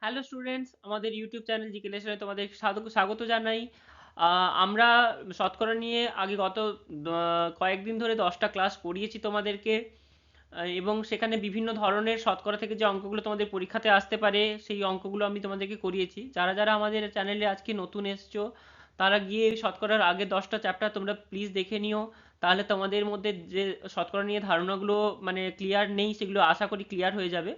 Hello students আমাদের YouTube channel GK লেসনে তোমাদের স্বাগত- জানাই। আমরা শতকরা নিয়ে আগে গত কয়েকদিন ধরে দশটা ক্লাস করিয়েছি তোমাদেরকে। এবং সেখানে বিভিন্ন ধরনের শতকরা থেকে যে অঙ্কগুলো তোমাদের পরীক্ষাতে আসতে পারে, সেই অঙ্কগুলো আমি তোমাদেরকে করিয়েছি। যারা যারা আমাদের চ্যানেলে আজকে নতুন এসছো, তারা গিয়ে শতকরার আগে দশটা চ্যাপ্টার তোমরা প্লিজ দেখে নিও। তাহলে তোমাদের মধ্যে যে শতকরা নিয়ে ধারণাগুলো মানে ক্লিয়ার নেই, সেগুলো আশা করি ক্লিয়ার হয়ে যাবে।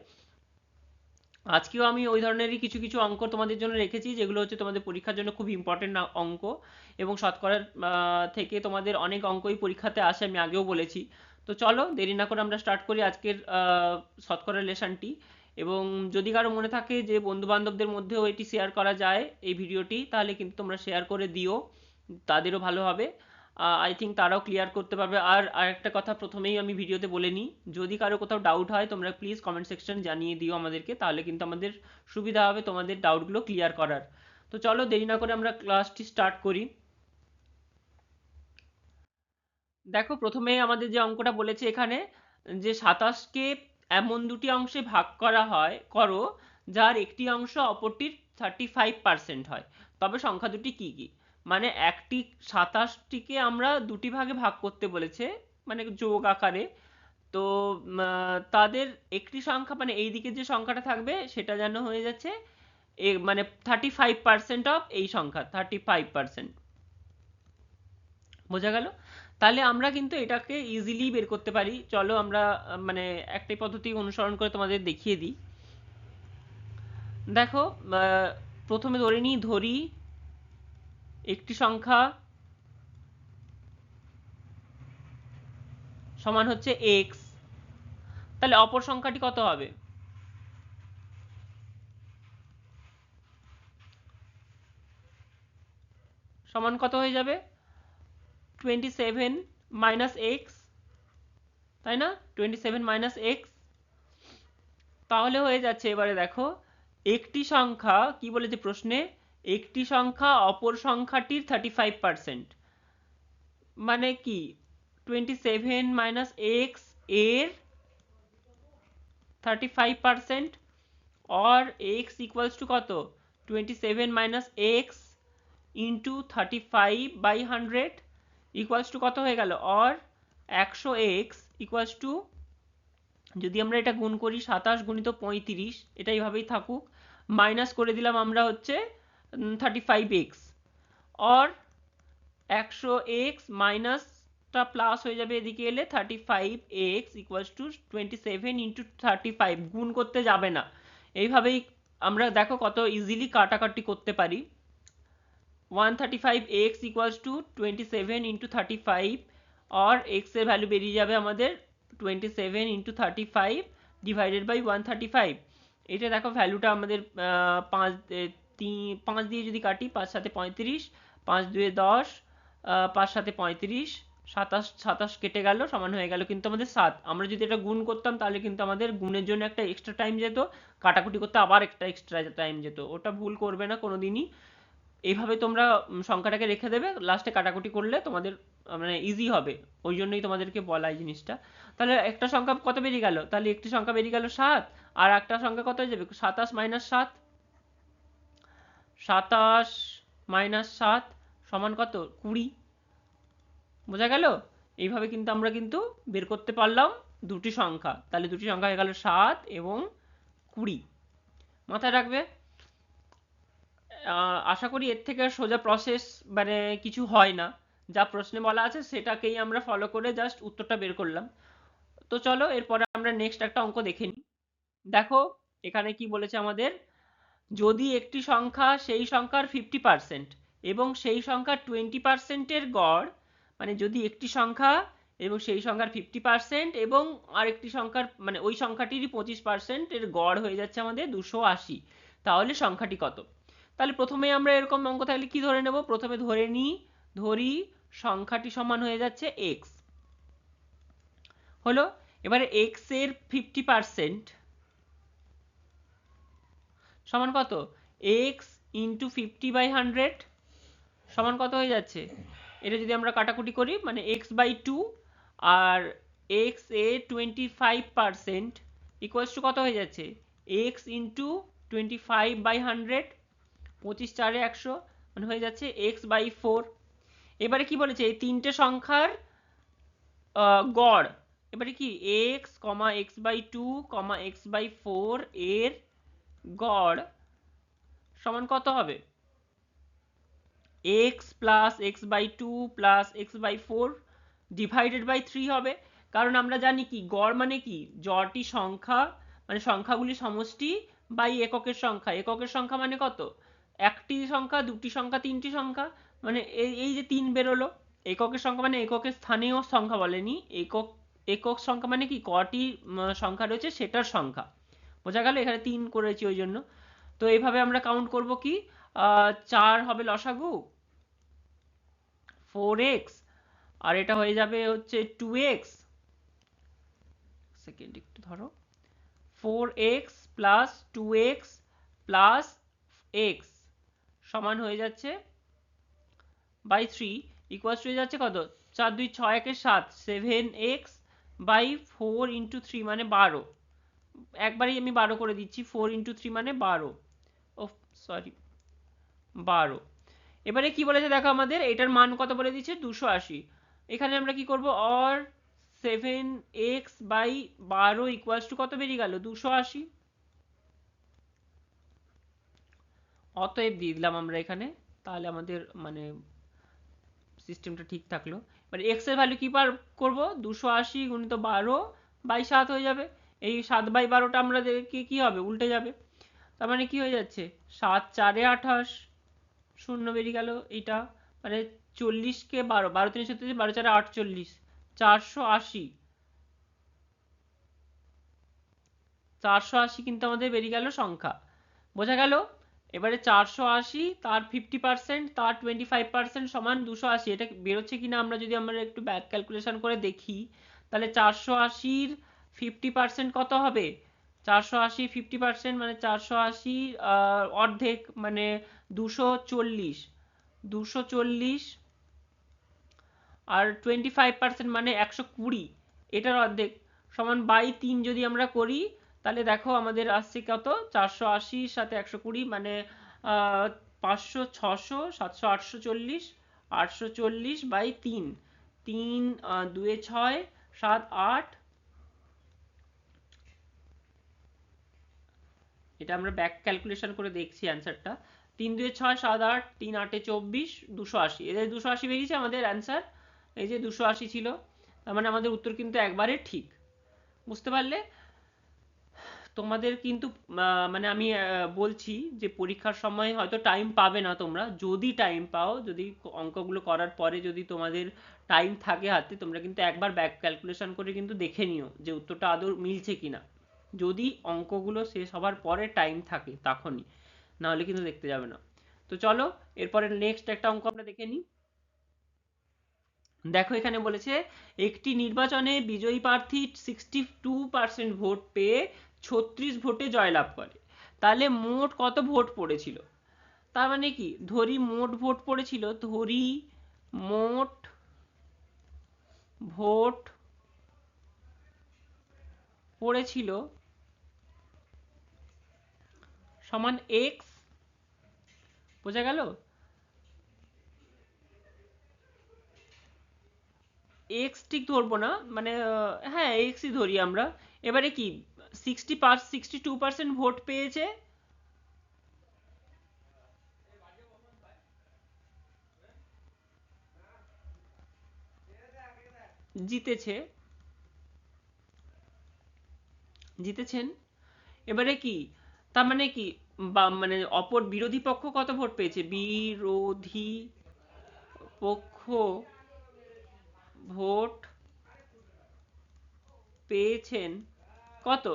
আজকেও আমি ওই ধরনেরই কিছু কিছু অঙ্ক তোমাদের জন্য রেখেছি যেগুলো হচ্ছে তোমাদের পরীক্ষার জন্য খুব ইম্পর্টেন্ট অঙ্ক এবং শতকরার থেকে তোমাদের অনেক অঙ্কই পরীক্ষাতে আসে আমি আগেও বলেছি। তো চলো দেরি না করে আমরা স্টার্ট করি আজকের আহ, শতকরার লেসনটি এবং যদি কারও মনে থাকে যে বন্ধু বান্ধবদের মধ্যেও এটি শেয়ার করা যায় এই ভিডিওটি তাহলে কিন্তু তোমরা শেয়ার করে দিও তাদেরও ভালো হবে। আই থিঙ্ক তারাও ক্লিয়ার করতে পারবে। আর আরেকটা কথা প্রথমেই আমি ভিডিওতে বলে নিই, যদি কারও কোথাও ডাউট হয়, তোমরা প্লিজ কমেন্ট সেকশন জানিয়ে দিও আমাদেরকে, তাহলে কিন্তু আমাদের সুবিধা হবে তোমাদের ডাউটগুলো ক্লিয়ার করার। তো চলো দেরি না করে আমরা ক্লাসটি স্টার্ট করি। দেখো প্রথমে আমাদের যে অঙ্কটা বলেছে এখানে, যে সাতাশকে এমন দুটি অংশে ভাগ করা হয়, করো, যার একটি অংশ অপরটির থার্টি ফাইভ পার্সেন্ট হয়। তবে সংখ্যা দুটি কি কি? মানে একটি সাতাশটিকে আমরা দুটি ভাগে ভাগ করতে বলেছে মানে যোগ আকারে। তো তাদের একটি সংখ্যা মানে এই দিকে যে সংখ্যাটা থাকবে, সেটা যেন হয়ে যাচ্ছে মানে থার্টি ফাইভ পার্সেন্ট অফ এই সংখ্যা থার্টি ফাইভ পার্সেন্ট বোঝা গেল? তাহলে আমরা কিন্তু এটাকে ইজিলি বের করতে পারি। চলো আমরা মানে একটাই পদ্ধতি অনুসরণ করে তোমাদের দেখিয়ে দিই। দেখো প্রথমে ধরে নিই, ধরি একটি সংখ্যা সমান হচ্ছে এক্স তাহলে অপর সংখ্যাটি কত হবে? সমান কত হয়ে যাবে? টোয়েন্টি সেভেন মাইনাস এক্স তাই না? টোয়েন্টি সেভেন মাইনাস এক্স তাহলে হয়ে যাচ্ছে এবারে দেখো, একটি সংখ্যা কি বলেছে প্রশ্নে? একটি সংখ্যা, অপর সংখ্যাটির থার্টি ফাইভ পার্সেন্ট মানে কি? টোয়েন্টি সেভেন মাইনাস এক্সের thirty five percent or x equals to কত? Twenty seven minus x into thirty five by hundred equals to কত হয়ে গেল? অর একশো এক্স ইকুয়ালস টু যদি আমরা এটা গুণ করি সাতাশ গুণিত পঁয়ত্রিশ এটা এইভাবেই থাকুক। মাইনাস করে দিলাম আমরা হচ্ছে থার্টি এক্স অর একশো এক্স মাইনাসটা প্লাস হয়ে যাবে এদিকে এলে thirty five x equals to twenty seven into thirty five গুণ করতে যাবে না। এইভাবেই আমরা দেখো কত ইজিলি কাটাকাটি করতে পারি। One thirty five x equals to twenty seven into thirty five or এক্সের ভ্যালু বেরিয়ে যাবে আমাদের twenty seven into thirty five divided by one thirty five এটা দেখো ভ্যালুটা আমাদের পাঁচ তিন, পাঁচ দিয়ে যদি কাটি, পাঁচ সাথে পঁয়ত্রিশ, পাঁচ দুয়ে দশ পাঁচ সাথে পঁয়ত্রিশ, সাতাশ সাতাশ কেটে গেল, সমান হয়ে গেল কিন্তু আমাদের সাত। আমরা যদি এটা গুণ করতাম তাহলে কিন্তু আমাদের গুণের জন্য একটা এক্সট্রা টাইম যেত, কাটাকুটি করতে আবার একটা এক্সট্রা টাইম যেত। ওটা ভুল করবে না কোনো কোনোদিনই। এইভাবে তোমরা সংখ্যাটাকে রেখে দেবে লাস্টে কাটাকুটি করলে তোমাদের মানে ইজি হবে। ওই জন্যই তোমাদেরকে বলা এই জিনিসটা। তাহলে একটা সংখ্যা কত বেরিয়ে গেল? তাহলে একটি সংখ্যা বেরিয়ে গেল সাত, আর একটা সংখ্যা কত হয়ে যাবে? সাতাশ মাইনাস সাত সাতাশ মাইনাস সাত সমান কত? কুড়ি। বোঝা গেল? এইভাবে কিন্তু আমরা কিন্তু বের করতে পারলাম দুটি সংখ্যা। তাহলে দুটি সংখ্যা হয়ে গেল সাত এবং কুড়ি। মাথায় রাখবে? আশা করি এর থেকে সোজা প্রসেস মানে কিছু হয় না। যা প্রশ্নে বলা আছে সেটাকেই আমরা ফলো করে জাস্ট উত্তরটা বের করলাম। তো চলো, এরপরে আমরা নেক্সট একটা অঙ্ক দেখে নিই। দেখো, এখানে কি বলেছে আমাদের? যদি একটি সংখ্যা সেই সংখ্যার ফিফটি পার্সেন্ট এবং সেই সংখ্যার টোয়েন্টি পার্সেন্টের গড় মানে যদি একটি সংখ্যা এবং সেই সংখ্যার ফিফটি পার্সেন্ট এবং আরেকটি সংখ্যার মানে ওই সংখ্যাটিরই পঁচিশ পার্সেন্ট এর গড় হয়ে যাচ্ছে আমাদের দুশো আশি, তাহলে সংখ্যাটি কত? তাহলে প্রথমে আমরা এরকম অঙ্ক থাকলে কি ধরে নেব? প্রথমে ধরে নিই ধরি সংখ্যাটি সমান হয়ে যাচ্ছে এক্স হলো? এবারে এক্সের ফিফটি পার্সেন্ট সমান কত? X into fifty by hundred সমান কত হয়ে যাচ্ছে? এটা যদি আমরা কাটাকুটি করি মানে এক্স বাই টু আর x A twenty five percent equals to কত হয়ে যাচ্ছে? X into twenty five by hundred পঁচিশ চারে একশো মানে হয়ে যাচ্ছে এক্স বাই ফোর এবারে কি বলেছে? এই তিনটে সংখ্যার গড়। এবারে কি? X comma x by two comma x by four এর গড় সমান কত হবে? X plus x by two plus x by four divided by three হবে। কারণ আমরা জানি কি, গড় মানে কি? জটি সংখ্যা মানে সংখ্যাগুলি সমষ্টি বাই এককের সংখ্যা। এককের সংখ্যা মানে কত? একটি সংখ্যা, দুটি সংখ্যা, তিনটি সংখ্যা। মানে এই যে তিন বেরোলো, এককের সংখ্যা মানে এককের স্থানীয় সংখ্যা বলেনি। একক একক সংখ্যা মানে কি? কটি সংখ্যা রয়েছে সেটার সংখ্যা। বোঝা গেল এখানে তিন করেছি ওই জন্য। তো এইভাবে আমরা কাউন্ট করব কি? চার হবে লসাগু ফোর এক্স আর এটা হয়ে যাবে হচ্ছে টু এক্স সেকেন্ড একটু ধরো। Four x plus two x plus x সমান হয়ে যাচ্ছে বাই থ্রি ইকুয়ালস হয়ে যাচ্ছে কত? চার, দুই, ছয়, একের সাত। Seven x by four into three মানে বারো। একবারেই আমি বারো করে দিচ্ছি ফোর ইন্টু থ্রি মানে বারো। ও সরি বারো। এবারে কি বলেছে দেখো আমাদের, এটার মান কত বলে দিচ্ছে? দুশো আশি। এখানে আমরা কি করব? অর সেভেন এক্স বাই বারো ইকুয়ালস টু কত বেরিয়ে গেল? দুশো আশি। অতএব দিয়ে দিলাম আমরা এখানে, তাহলে আমাদের মানে সিস্টেমটা ঠিক থাকল। এবার এক্সের ভ্যালু কি বার করব? দুশো আশি গুণিত বারো বাই সাত হয়ে যাবে। এই সাত বাই বারোটা আমরা কি কি হবে? উল্টে যাবে। তার মানে কি হয়ে যাচ্ছে? সাত চারে আঠাশ, শূন্য বেরিয়ে গেল এটা মানে চল্লিশকে বারো বারো তিন ছত্রিশ, বারো চারে আটচল্লিশ, চারশো আশি। চারশো আশি কিন্তু আমাদের বেরিয়ে গেল সংখ্যা। বোঝা গেল? এবারে চারশো আশি, তার ফিফটি পার্সেন্ট তার টোয়েন্টি ফাইভ পার্সেন্ট সমান দুশো আশি। এটা বেরোচ্ছে কিনা আমরা যদি আমরা একটু ব্যাক ক্যালকুলেশন করে দেখি, তাহলে চারশো আশির ফিফটি পার্সেন্ট কত হবে? চারশো আশি, ফিফটি পার্সেন্ট মানে চারশো আশি অর্ধেক মানে দুশো চল্লিশ। দুশো চল্লিশ আর টোয়েন্টি ফাইভ পার্সেন্ট মানে একশো কুড়ি। এটার অর্ধেক সমান বাই তিন যদি আমরা করি, তাহলে দেখো আমাদের আসছে কত? চারশো আশির সাথে একশো কুড়ি মানে পাঁচশো, ছশো, সাতশো, আটশো চল্লিশ আটশো চল্লিশ বাই তিন। তিন দুয়ে ছয়, সাত, আট এটা আমরা ব্যাক ক্যালকুলেশন করে দেখছি অ্যান্সারটা তিন দুয়ে ছয়, সাত আট, তিন আটে চব্বিশ, দুশো আশি। এদের দুশো আশি বেরিয়েছে, আমাদের অ্যান্সার এই যে দুশো আশি ছিল, তার মানে আমাদের উত্তর কিন্তু একবারে ঠিক। বুঝতে পারলে? তোমাদের কিন্তু মানে আমি বলছি যে পরীক্ষার সময় হয়তো টাইম পাবে না তোমরা। যদি টাইম পাও, যদি অঙ্কগুলো করার পরে যদি তোমাদের টাইম থাকে হাতে, তোমরা কিন্তু একবার ব্যাক ক্যালকুলেশন করে কিন্তু দেখে নিও যে উত্তরটা আদৌ মিলছে কিনা। যদি অঙ্কগুলো শেষ হবার পরে টাইম থাকে তখনই, নাহলে কিন্তু দেখতে যাবে না। তো চলো, এরপরে নেক্সট একটা অঙ্ক আমরা দেখে নিই। দেখো এখানে বলেছে, একটি নির্বাচনে বিজয়ী প্রার্থী সিক্সটি টু পার্সেন্ট ভোট পেয়ে ছত্রিশ ভোটে জয়লাভ করে। তাহলে মোট কত ভোট পড়েছিল? তার মানে কি? ধরি মোট ভোট পড়েছিল, ধরি মোট ভোট পড়েছিল সমান এক্স বোঝা গেল? এক্স ঠিক ধরবো না মানে হ্যাঁ এক্সই ধরি আমরা। এবারে কি sixty sixty two percent vote পেয়েছে? জিতেছে। জিতেছেন। এবারে কি তার মানে কি? বা মানে অপর বিরোধী পক্ষ কত ভোট পেয়েছে? বিরোধী পক্ষ ভোট পেয়েছেন কত?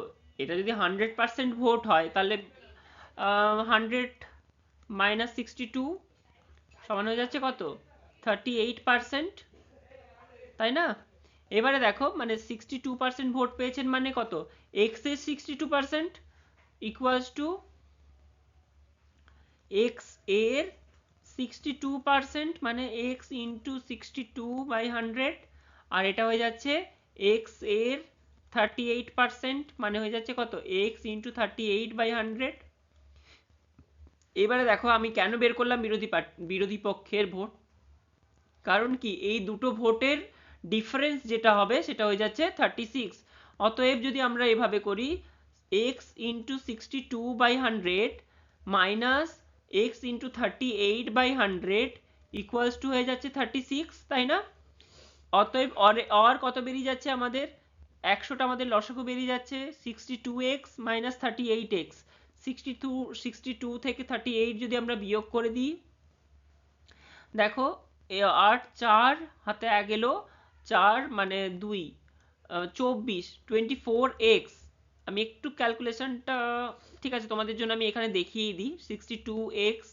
এটা যদি হান্ড্রেড পার্সেন্ট ভোট হয়, তাহলে হান্ড্রেড মাইনাস সিক্সটি টু সমান হয়ে যাচ্ছে কত? থার্টি এইট পার্সেন্ট তাই না? এবারে দেখো মানে সিক্সটি টু পার্সেন্ট ভোট পেয়েছেন মানে কত? এক্সের sixty two percent equals to এক্সের সিক্সটি টু পার্সেন্ট মানে x into sixty two by hundred আর এটা হয়ে যাচ্ছে এক্সের থার্টি এইট মানে হয়ে যাচ্ছে কত? X into thirty eight by hundred এবারে দেখো আমি কেন বের করলাম বিরোধী বিরোধী পক্ষের ভোট? কারণ কি এই দুটো ভোটের ডিফারেন্স যেটা হবে সেটা হয়ে যাচ্ছে থার্টি সিক্স অতএব যদি আমরা এভাবে করি into sixty two by hundred minus x into thirty eight by hundred equals to হয়ে যাচ্ছে থার্টি সিক্স তাই না? অতএব অর কত বেরিয়ে যাচ্ছে আমাদের? একশোটা আমাদের লসাগু বেরিয়ে যাচ্ছে sixty two x minus thirty eight x sixty two sixty two থেকে থার্টি এইট যদি আমরা বিয়োগ করে দিই, দেখো আট চার হাতে এলো চার মানে দুই চব্বিশ টোয়েন্টি ফোর এক্স আমি একটু ক্যালকুলেশনটা ঠিক আছে, তোমাদের জন্য আমি এখানে দেখিয়ে দিই। Sixty two x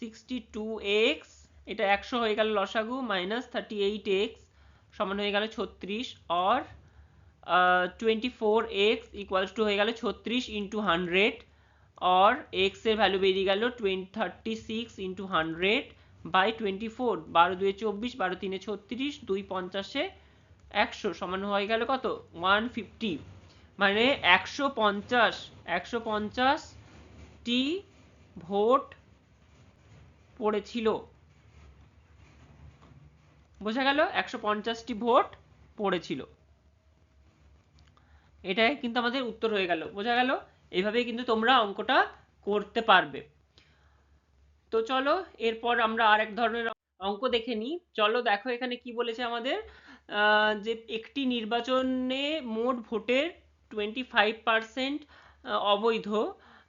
sixty two x এটা একশো হয়ে গেল লসাগু মাইনাস থার্টি এইট এক্স সমান হয়ে গেল ছত্রিশ or twenty four x equals to হয়ে গেল ছত্রিশ ইন্টু হান্ড্রেড অর এক্সের ভ্যালু বেরিয়ে গেল twenty thirty six into hundred by twenty four বারো দুয়ে চব্বিশ, বারো তিনে ছত্রিশ, দুই পঞ্চাশে একশো সমান হয়ে গেল কত? ওয়ান ফিফটি মানে একশো পঞ্চাশ, একশো পঞ্চাশটি ভোট পড়েছিল। বোঝা গেল একশো পঞ্চাশটি ভোট পড়েছিল। এটাই কিন্তু আমাদের উত্তর হয়ে গেল। বোঝা গেল? এইভাবেই কিন্তু তোমরা অঙ্কটা করতে পারবে। তো চলো, এরপর আমরা আরেক ধরনের অঙ্ক দেখে নিই। চলো, দেখো এখানে কি বলেছে আমাদের? যে একটি নির্বাচনে মোট ভোটের টোয়েন্টি ফাইভ পার্সেন্ট অবৈধ,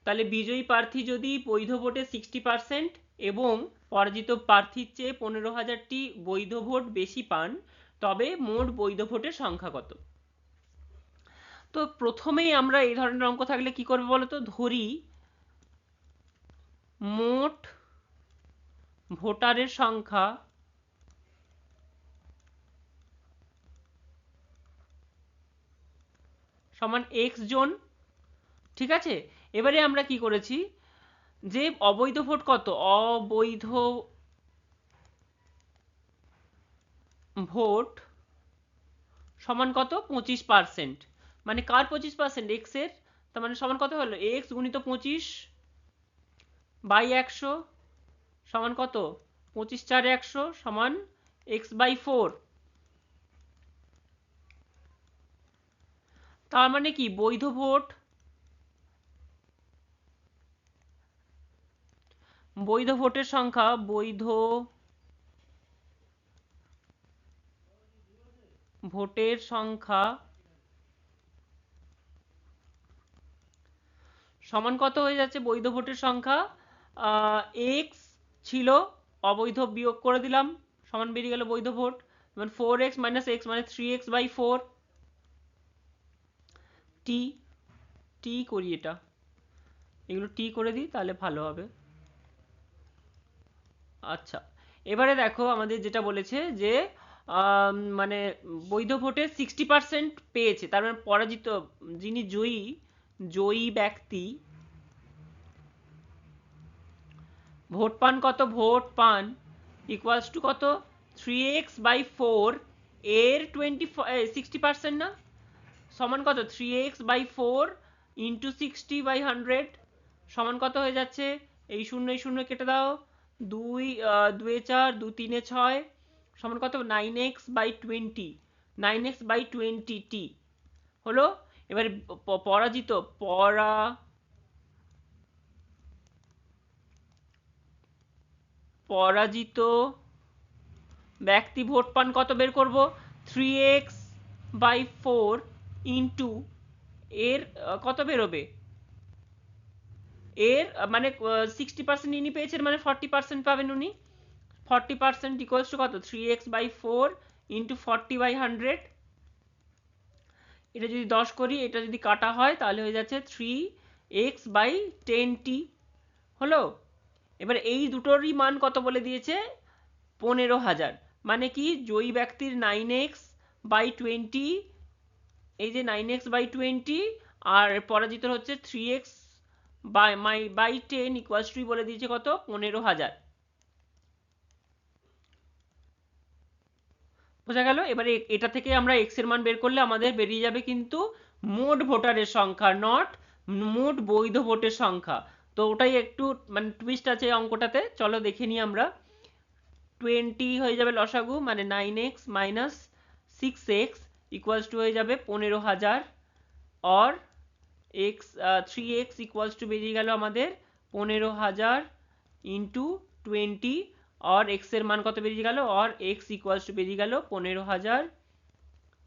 তাহলে বিজয়ী প্রার্থী যদি বৈধ ভোটে সিক্সটি পার্সেন্ট এবং পরাজিত প্রার্থীর চেয়ে পনেরো হাজারটি বৈধ ভোট বেশি পান, তবে মোট বৈধ ভোটের সংখ্যা কত? তো প্রথমেই আমরা এই ধরনের অঙ্ক থাকলে কি করব বলতো? ধরি মোট ভোটারের সংখ্যা সমান এক্স জন। ঠিক আছে? এবারে আমরা কি করেছি? যে অবৈধ ভোট কত? অবৈধ ভোট সমান কত? পঁচিশ পার্সেন্ট মানে কার পঁচিশ পার্সেন্ট এক্সের। তার মানে সমান কত হলো? এক্স গুণিত পঁচিশ বাই একশো সমান কত? পঁচিশ চার একশো সমান এক্স বাই ফোর তার মানে কি? বৈধ ভোট? বৈধ ভোটের সংখ্যা, বৈধ ভোটের সংখ্যা সমান কত হয়ে যাচ্ছে? বৈধ ভোটের সংখ্যা এক্স ছিল, অবৈধ বিয়োগ করে দিলাম। সমান বেরিয়ে গেল বৈধ vote. Four x minus x মানে থ্রি এক্স বাই ফোর টি টি করি এটা। এগুলো টি করে দিই, তাহলে ভালো হবে। আচ্ছা এবারে দেখো আমাদের যেটা বলেছে যে মানে বৈধ ভোটে সিক্সটি পার্সেন্ট পেয়েছে। তার মানে পরাজিত যিনি জয়ী জয়ী ব্যক্তি, ভোট পান কত? ভোট পান ইকুয়ালস টু কত? থ্রি এক্স বাই ফোর এর টোয়েন্টি সিক্সটি পার্সেন্ট না? সমান কত? Three x by four into sixty by hundred সমান কত হয়ে যাচ্ছে? এই শূন্য এই শূন্য কেটে দাও। দুই দুয়ে চার দু তিনে ছয় সমান কত? Nine x by twenty nine x by twenty টি হলো? এবারে পরাজিত, পরা। পরাজিত ব্যক্তি ভোট পান কত বের করব? Three x by four into এর কত বেরোবে? এর মানে সিক্সটি পার্সেন্ট ইনি পেয়েছেন মানে ফর্টি পার্সেন্ট পাবেন উনি। ফর্টি পার্সেন্ট ইকুয়ালস টু কত? Three x by four into forty by hundred এটা যদি দশ করি, এটা যদি কাটা হয়, তাহলে হয়ে যাচ্ছে থ্রি এক্স বাই টেন টি হলো? এবার এই দুটোরই মান কত বলে দিয়েছে? পনেরো হাজার। মানে কি? জয়ী ব্যক্তির নাইন এক্স বাই টোয়েন্টি এই যে নাইন এক্স বাই টোয়েন্টি আর পরাজিত হচ্ছে three x by my by ten equals বলে দিয়েছে কত? পনেরো হাজার। বোঝা গেল? এবারে এটা থেকে আমরা এক্সের মান বের করলে আমাদের বেরিয়ে যাবে কিন্তু মোট ভোটারের সংখ্যা নট মোট বৈধ ভোটের সংখ্যা। তো ওটাই একটু মানে টুইস্ট আছে অঙ্কটাতে। চলো দেখে নিই আমরা। টোয়েন্টি হয়ে যাবে লসাগু মানে nine x minus six x equals to হয়ে যাবে পনেরো হাজার। Or x three x equals to বেরিয়ে গেল আমাদের পনেরো হাজার ইন্টু টোয়েন্টি অর এক্সের মান কত বেরিয়ে গেল? অর এক্স ইকুয়ালস টু বেরিয়ে গেল পনেরো হাজার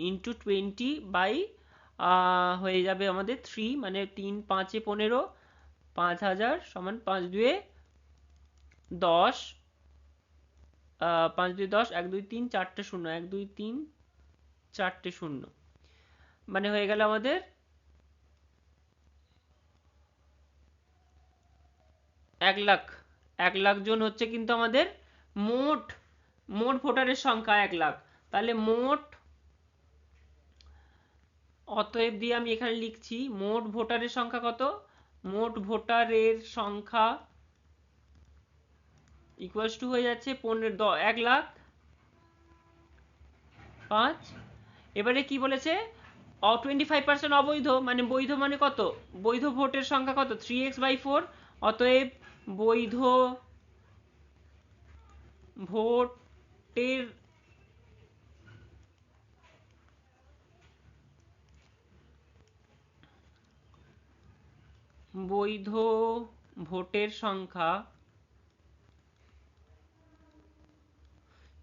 ইন্টু টোয়েন্টি বাই হয়ে যাবে আমাদের থ্রি মানে তিন পাঁচে পনেরো, পাঁচ হাজার সমান পাঁচ দুয়ে দশ। পাঁচ দুই দশ, এক দুই তিন, চারটে শূন্য, এক দুই তিন চারটে শূন্য। মানে হয়ে গেল আমাদের এক লাখ। এক লাখ জন হচ্ছে কিন্তু আমাদের মোট মোট ভোটারের সংখ্যা এক লাখ। তাহলে মোট, অতএব দিয়ে আমি এখানে লিখছি মোট ভোটারের সংখ্যা কত? মোট ভোটারের সংখ্যা ইকুয়ালস টু হয়ে যাচ্ছে পনেরো এক লাখ, পাঁচ এবারে কি বলেছে? টোয়েন্টি ফাইভ পার্সেন্ট অবৈধ মানে বৈধ মানে কত? বৈধ ভোটের সংখ্যা কত? থ্রি এক্স বাই ফোর অতএব বৈধ ভোটের বৈধ ভোটের সংখ্যা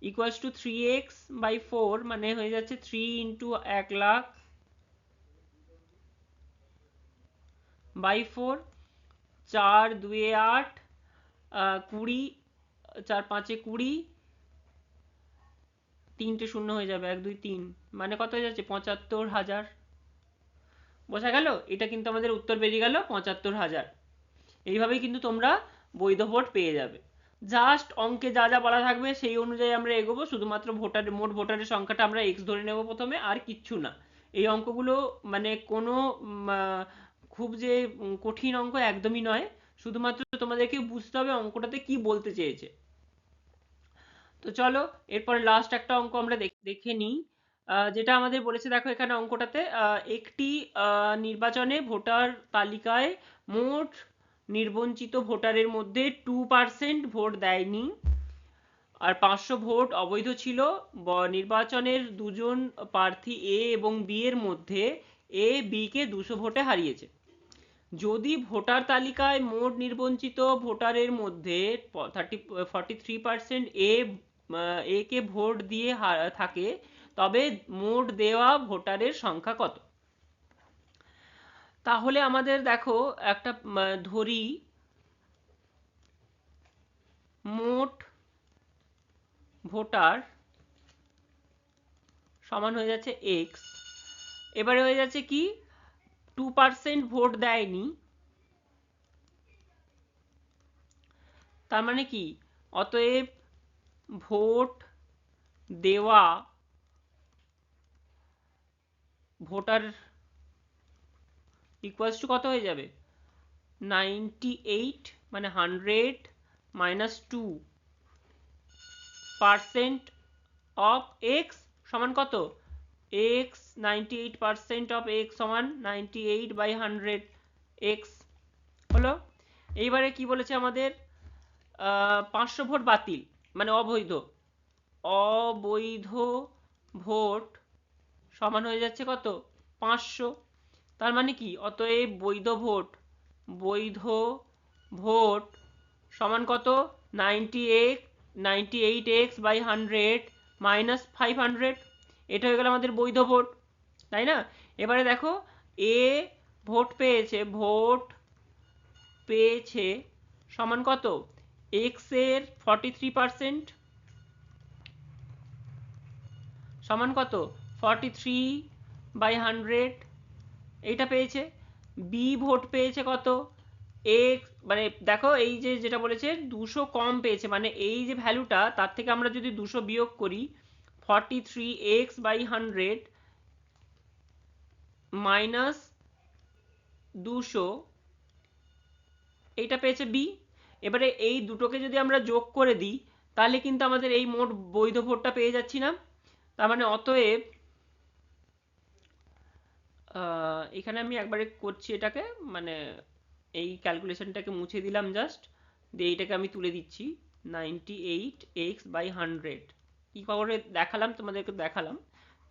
equals to three x by four মানে হয়ে যাচ্ছে থ্রি ইন্টু এক লাখ বাই ফোর চার দুয়ে আট কুড়ি, চার পাঁচে কুড়ি, তিনটে শূন্য হয়ে যাবে, এক দুই তিন। মানে কত হয়ে যাচ্ছে? পঁচাত্তর হাজার। বোঝা গেল? এটা কিন্তু আমাদের উত্তর বেরিয়ে গেল, পঁচাত্তর হাজার। এইভাবেই কিন্তু তোমরা বৈধ ভোট পেয়ে যাবে। জাস্ট অঙ্কে যা যা বলা থাকবে সেই অনুযায়ী আমরা এগোবো, শুধুমাত্র ভোটারের মোট ভোটারের সংখ্যাটা আমরা এক্স ধরে নেব প্রথমে, আর কিচ্ছু না। এই অঙ্কগুলো মানে কোনো খুব যে কঠিন অঙ্ক একদমই নয়। শুধুমাত্র তোমাদেরকে বুঝতে হবে অঙ্কটাতে কি বলতে চেয়েছে। তো চলো, এরপরে লাস্ট একটা অঙ্ক আমরা দেখে নিই। যেটা আমাদের বলেছে দেখো এখানে অঙ্কটাতে একটি নির্বাচনে ভোটার তালিকায় মোট নির্বঞ্চিত ভোটারের মধ্যে টু পার্সেন্ট ভোট দেয়নি। আর পাঁচশো ভোট অবৈধ ছিল। নির্বাচনের দুজন প্রার্থী এ এবং বি এর মধ্যে এ, বি কে দুশো ভোটে হারিয়েছে। যদি ভোটার তালিকায় মোট নির্বঞ্চিত ভোটারের মধ্যে থার্টি ফর্টি থ্রি পার্সেন্ট এ এ কে ভোট দিয়ে থাকে, তবে মোট দেওয়া ভোটারের সংখ্যা কত? তাহলে আমাদের দেখো একটা ধরি। মোট ভোটার সমান হয়ে যাচ্ছে এক্স এবারে হয়ে যাচ্ছে কি? টু পার্সেন্ট ভোট দেয়নি। তার মানে কি? অতএব ভোট দেওয়া ভোটার ইকুয়ালস টু কত হয়ে যাবে? নাইনটি এইট মানে hundred minus two percent of x সমান কত? X ninety eight percent of x সমান ninety eight by hundred x হলো। এইবারে কি বলেছে আমাদের? পাঁচশো ভোট বাতিল মানে অবৈধ। অবৈধ ভোট সমান হয়ে যাচ্ছে কত? পাঁচশো। তার মানে কি? অতএব বৈধ ভোট বৈধ ভোট সমান কত? Ninety eight ninety eight x by hundred minus five hundred. এটা হয়ে গেল আমাদের বৈধ ভোট, তাই না? এবারে দেখো, এ ভোট পেয়েছে ভোট পেয়েছে সমান কত? এক্সের ফর্টি থ্রি পার্সেন্ট সমান কত? ফর্টি থ্রি বাই হান্ড্রেড এইটা পেয়েছে বি ভোট পেয়েছে কত? এক্স মানে দেখো এই যে যেটা বলেছে, দুশো কম পেয়েছে মানে এই যে ভ্যালুটা, তার থেকে আমরা যদি দুশো বিয়োগ করি forty three x by hundred minus দুশো এইটা পেয়েছে বি এবারে এই দুটোকে যদি আমরা যোগ করে দিই, তাহলে কিন্তু আমাদের এই মোট বৈধ ভোটটা পেয়ে যাচ্ছি না। তার মানে অতএব এখানে আমি একবারে করছি এটাকে মানে এই ক্যালকুলেশনটাকে মুছে দিলাম জাস্ট দিয়ে এইটাকে আমি তুলে দিচ্ছি ninety eight x by hundred কী করে দেখালাম? তোমাদেরকে দেখালাম।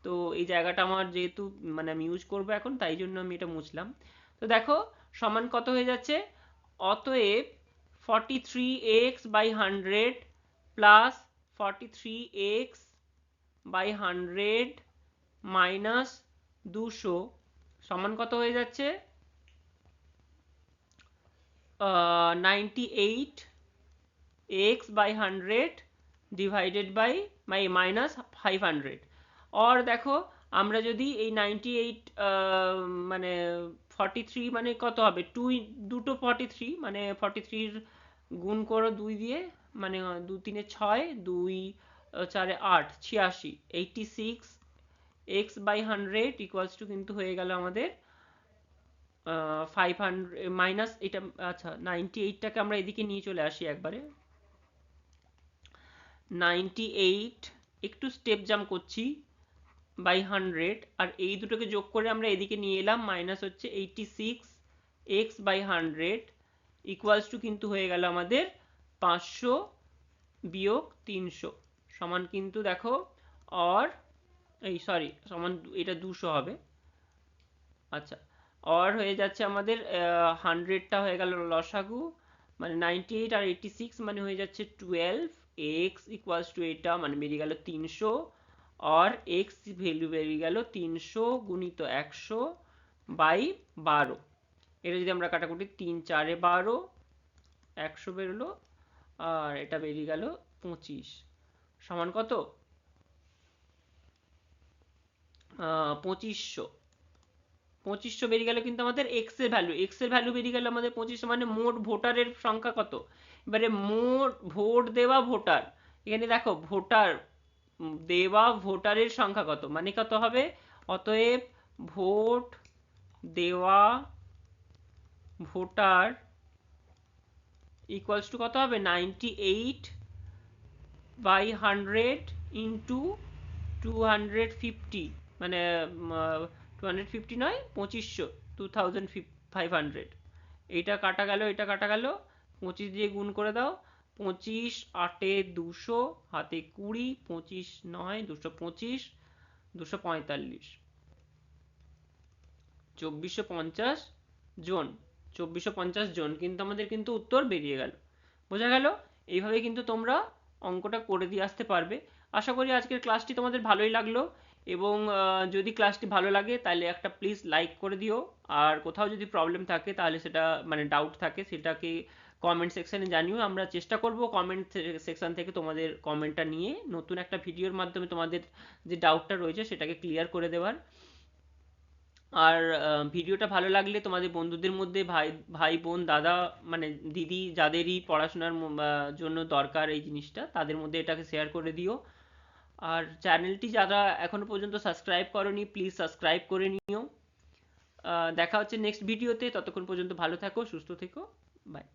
তো এই জায়গাটা আমার যেহেতু মানে আমি ইউজ করব এখন, তাই জন্য আমি এটা মুছলাম। তো দেখো, সমান কত হয়ে যাচ্ছে? অতএব forty three x by hundred plus forty three x by hundred minus দুশো সমান কত হয়ে যাচ্ছে। Ninety eight x by hundred divided by by minus five hundred or দেখো আমরা যদি এই নাইনটি এইট মানে ফর্টি থ্রি মানে কত হবে? টু দুটো ফর্টি থ্রি মানে ফর্টি থ্রির গুণ করো দুই দিয়ে মানে দু তিনে ছয়, দুই চারে আট, ছিয়াশি eighty six x by hundred equals to কিন্তু হয়ে গেল আমাদের ফাইভ হান্ড্রেড মাইনাস এটা আচ্ছা নাইনটি এইটটাকে আমরা এদিকে নিয়ে চলে আসি একবারে। নাইনটি এইট একটু স্টেপ জাম্প করছি বাই হান্ড্রেড আর এই দুটোকে যোগ করে আমরা এদিকে নিয়ে এলাম মাইনাস হচ্ছে eighty six x by hundred equals to কিন্তু হয়ে গেল আমাদের পাঁচশো বিয়োগ তিনশো। সমান কিন্তু দেখো অর এই সরি সমান এটা দুশো হবে। আচ্ছা অর হয়ে যাচ্ছে আমাদের হান্ড্রেডটা হয়ে গেল লসাগু মানে নাইনটি এইট আর এইটটি সিক্স মানে হয়ে যাচ্ছে টুয়েলভ এক্স ইকুয়ালস টু এটা মানে বেরিয়ে গেল তিনশো আর এক্স ভ্যালু বেরিয়ে গেল তিনশো গুণিত একশো বাই বারো। এটা যদি আমরা কাটাকুটি তিন চারে বারো, একশো বেরোলো, আর এটা বেরিয়ে গেল পঁচিশ। সমান কত? পঁচিশশো। পঁচিশশো বেরিয়ে গেল কিন্তু আমাদের এক্সের ভ্যালু এক্সের ভ্যালু বেরিয়ে গেল আমাদের পঁচিশশো মানে মোট ভোটারের সংখ্যা কত? এবারে মোট ভোট দেওয়া ভোটার, এখানে দেখো ভোটার দেওয়া ভোটারের সংখ্যা কত? মানে কত হবে? অতএব ভোট দেওয়া ভোটার ইকুয়ালস টু কত হবে? Ninety eight by hundred into two hundred fifty মানে টু হান্ড্রেড ফিফটি নয় পঁচিশশো টু থাউজেন্ড ফাইভ হান্ড্রেড এইটা কাটা গেল এটা কাটা গেল, পঁচিশ দিয়ে গুণ করে দাও, পঁচিশ আটে দুশো, হাতে কুড়ি, পঁচিশ নয়, দুশো পঁচিশ, দুশো পঁয়তাল্লিশ। চব্বিশশো পঞ্চাশ জন, চব্বিশশো পঞ্চাশ জন, কিন্তু আমাদের কিন্তু উত্তর বেরিয়ে গেল। বোঝা গেল? এইভাবে কিন্তু তোমরা অঙ্কটা করে দিয়ে আসতে পারবে। আশা করি আজকের ক্লাসটি তোমাদের ভালোই লাগল। এবং যদি ক্লাসটি ভালো লাগে, তাহলে একটা প্লিজ লাইক করে দিও। আর কোথাও যদি প্রবলেম থাকে, তাহলে সেটা মানে ডাউট থাকে, সেটাকে কমেন্ট সেকশানে জানিও। আমরা চেষ্টা করব কমেন্ট সেকশন থেকে তোমাদের কমেন্টটা নিয়ে নতুন একটা ভিডিওর মাধ্যমে তোমাদের যে ডাউটটা রয়েছে, সেটাকে ক্লিয়ার করে দেওয়ার। আর ভিডিওটা ভালো লাগলে তোমাদের বন্ধুদের মধ্যে, ভাই ভাই বোন, দাদা মানে দিদি, যাদেরই পড়াশোনার জন্য দরকার এই জিনিসটা, তাদের মধ্যে এটাকে শেয়ার করে দিও। আর চ্যানেলটি যারা এখনও পর্যন্ত সাবস্ক্রাইব করনি প্লিজ সাবস্ক্রাইব করে নিও। দেখা হচ্ছে নেক্সট ভিডিওতে ততক্ষণ পর্যন্ত ভালো থেকো, সুস্থ থেকো। বাই